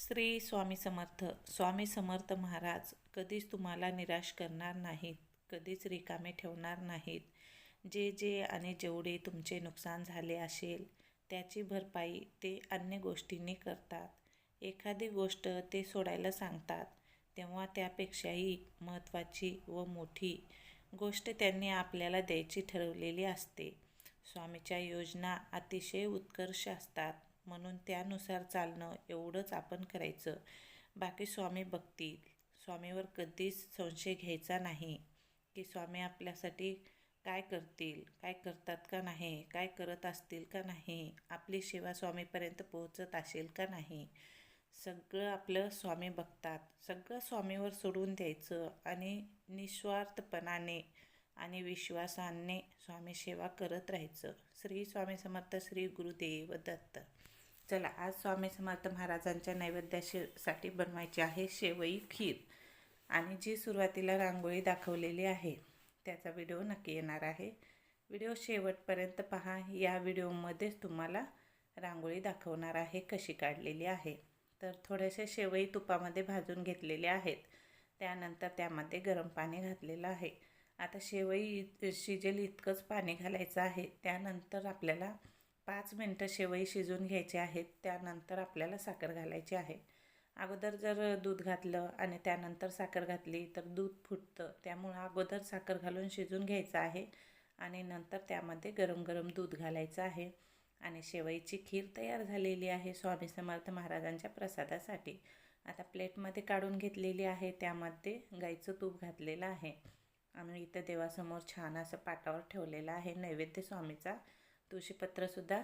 श्री स्वामी समर्थ. स्वामी समर्थ महाराज कधीच तुम्हाला निराश करणार नाहीत. कधीच रिकामे ठेवणार नाहीत. जे जे आणि जेवढे तुमचे नुकसान झाले असेल त्याची भरपाई ते अन्य गोष्टींनी करतात. एखादी गोष्ट ते सोडायला सांगतात तेव्हा त्यापेक्षाही महत्त्वाची व मोठी गोष्ट त्यांनी आपल्याला द्यायची ठरवलेली असते. स्वामीच्या योजना अतिशय उत्कर्ष असतात. म्हणून त्यानुसार चालणं एवढंच आपण करायचं. बाकी स्वामी बघतील. स्वामीवर कधीच संशय घ्यायचा नाही की स्वामी आपल्यासाठी काय करतील काय करतात का नाही काय करत असतील का नाही आपली सेवा स्वामीपर्यंत पोहोचत असेल का नाही. सगळं आपलं स्वामी बघतात. सगळं स्वामीवर सोडून द्यायचं आणि निस्वार्थपणाने आणि विश्वासाने स्वामी सेवा करत राहायचं. श्री स्वामी समर्थ श्री गुरुदेव दत्त. चला आज स्वामी समर्थ महाराजांच्या नैवेद्यासाठी बनवायची आहे शेवई खीर. आणि जी सुरुवातीला रांगोळी दाखवलेली आहे त्याचा व्हिडिओ नक्की येणार आहे. व्हिडिओ शेवटपर्यंत पहा. या व्हिडिओमध्येच तुम्हाला रांगोळी दाखवणार आहे कशी काढलेली आहे. तर थोडेसे शेवई तुपामध्ये भाजून घेतलेले आहेत. त्यानंतर त्यामध्ये गरम पाणी घातलेलं आहे. आता शेवई शिजेल इतकंच पाणी घालायचं आहे. त्यानंतर आपल्याला पाच मिनटं शेवई शिजून घ्यायचे आहेत त्यानंतर आपल्याला साखर घालायची आहे. अगोदर जर दूध घातलं आणि त्यानंतर साखर घातली तर दूध फुटतं. त्यामुळं अगोदर साखर घालून शिजून घ्यायचं आहे आणि नंतर त्यामध्ये गरम गरम दूध घालायचं आहे. आणि शेवईची खीर तयार झालेली आहे स्वामी समर्थ महाराजांच्या प्रसादासाठी. आता प्लेटमध्ये काढून घेतलेली आहे त्यामध्ये गाईचं तूप घातलेलं आहे. आम्ही इथं देवासमोर छान असं पाटावर ठेवलेलं आहे नैवेद्य स्वामीचा. तुळशीपत्रसुद्धा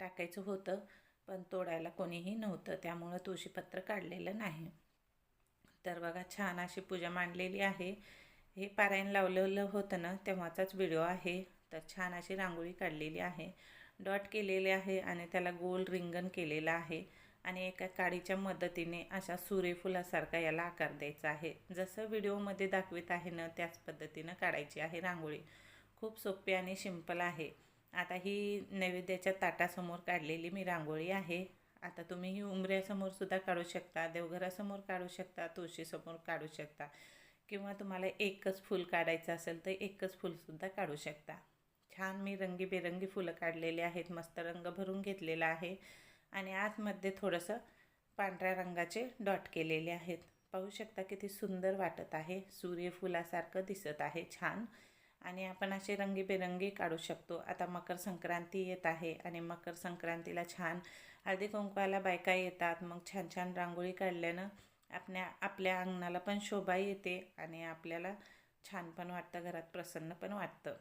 टाकायचं होतं पण तोडायला कोणीही नव्हतं. त्यामुळं तुळशीपत्र काढलेलं नाही. तर बघा छान अशी पूजा मांडलेली आहे. हे पारायण लावलेलं होतं ना तेव्हाचाच व्हिडिओ आहे. तर छान अशी रांगोळी काढलेली आहे. डॉट केलेले आहे आणि त्याला गोल रिंगण केलेलं आहे. आणि एका काडीच्या मदतीने अशा सूर्यफुलासारखा याला आकार द्यायचा आहे. जसं व्हिडिओमध्ये दाखवित आहे ना त्याच पद्धतीनं काढायची आहे रांगोळी. खूप सोपी आणि सिंपल आहे. आता ही नैवेद्याच्या ताटासमोर काढलेली मी रांगोळी आहे. आता तुम्ही ही उंबऱ्यासमोरसुद्धा काढू शकता देवघरासमोर काढू शकता तुळशीसमोर काढू शकता किंवा तुम्हाला एकच फूल काढायचं असेल तर एकच फूलसुद्धा काढू शकता. छान मी रंगीबेरंगी फुलं काढलेली आहेत मस्त रंग भरून घेतलेला आहे आणि आतमध्ये थोडंसं पांढऱ्या रंगाचे डॉट केलेले आहेत. पाहू शकता किती सुंदर वाटत आहे. सूर्यफुलासारखं दिसत आहे छान. आणि आपण असे रंगीबेरंगी काढू शकतो. आता मकर संक्रांती येत आहे आणि मकर संक्रांतीला छान हळदी कुंकवाला बायका येतात. मग छान छान रांगोळी काढल्यानं आपल्या आपल्या अंगणाला पण शोभा येते आणि आपल्याला छान पण वाटतं घरात प्रसन्न पण वाटतं.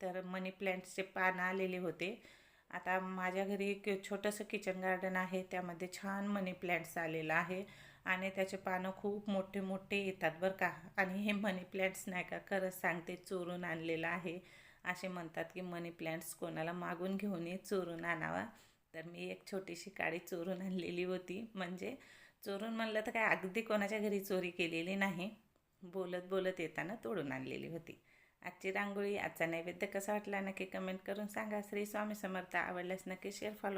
तर मनी प्लॅन्टचे पानं आलेले होते. आता माझ्या घरी एक छोटंसं किचन गार्डन आहे. त्यामध्ये छान मनी प्लॅन्ट्स आलेला आहे. आणि त्याचे पानं खूप मोठे मोठे येतात बरं का. आणि हे मनी प्लॅन्ट्स नाही का खरंच सांगते चोरून आणलेलं आहे. असे म्हणतात की मनी प्लॅन्ट्स कोणाला मागून घेऊन ये चोरून आणावा. तर मी एक छोटीशी काळी चोरून आणलेली होती. म्हणजे चोरून म्हणलं तर काय अगदी कोणाच्या घरी चोरी केलेली नाही. बोलत बोलत येताना तोडून आणलेली होती. आजची रांगोळी आजचा नैवेद्य कसा वाटला नक्की कमेंट करून सांगा. श्री स्वामी समर्थ आवडल्यास नक्की शेअर फॉलो